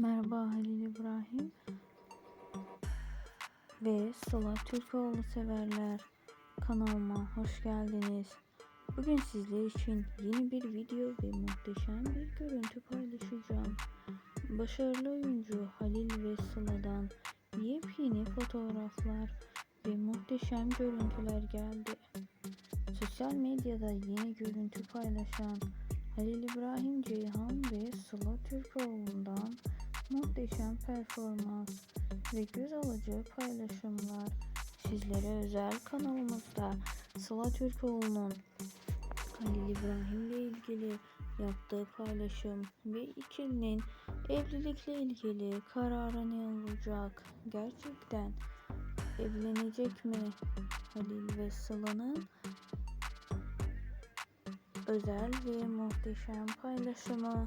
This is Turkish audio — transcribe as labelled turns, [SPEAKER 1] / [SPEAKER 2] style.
[SPEAKER 1] Merhaba Halil İbrahim ve Sıla Türkoğlu severler kanalıma hoş geldiniz. Bugün sizler için yeni bir video ve muhteşem bir görüntü paylaşacağım. Başarılı oyuncu Halil ve Sıla'dan yepyeni fotoğraflar ve muhteşem görüntüler geldi. Sosyal medyada yeni görüntü paylaşan Halil İbrahim Ceyhan ve Sıla Türkoğlu'ndan muhteşem performans ve göz alıcı paylaşımlar sizlere özel kanalımızda. Sıla Türkoğlu'nun Halil İbrahim ile ilgili yaptığı paylaşım ve ikilinin evlilikle ilgili kararı ne olacak? Gerçekten evlenecek mi Halil ve Sıla'nın? Özel ve muhteşem paylaşımı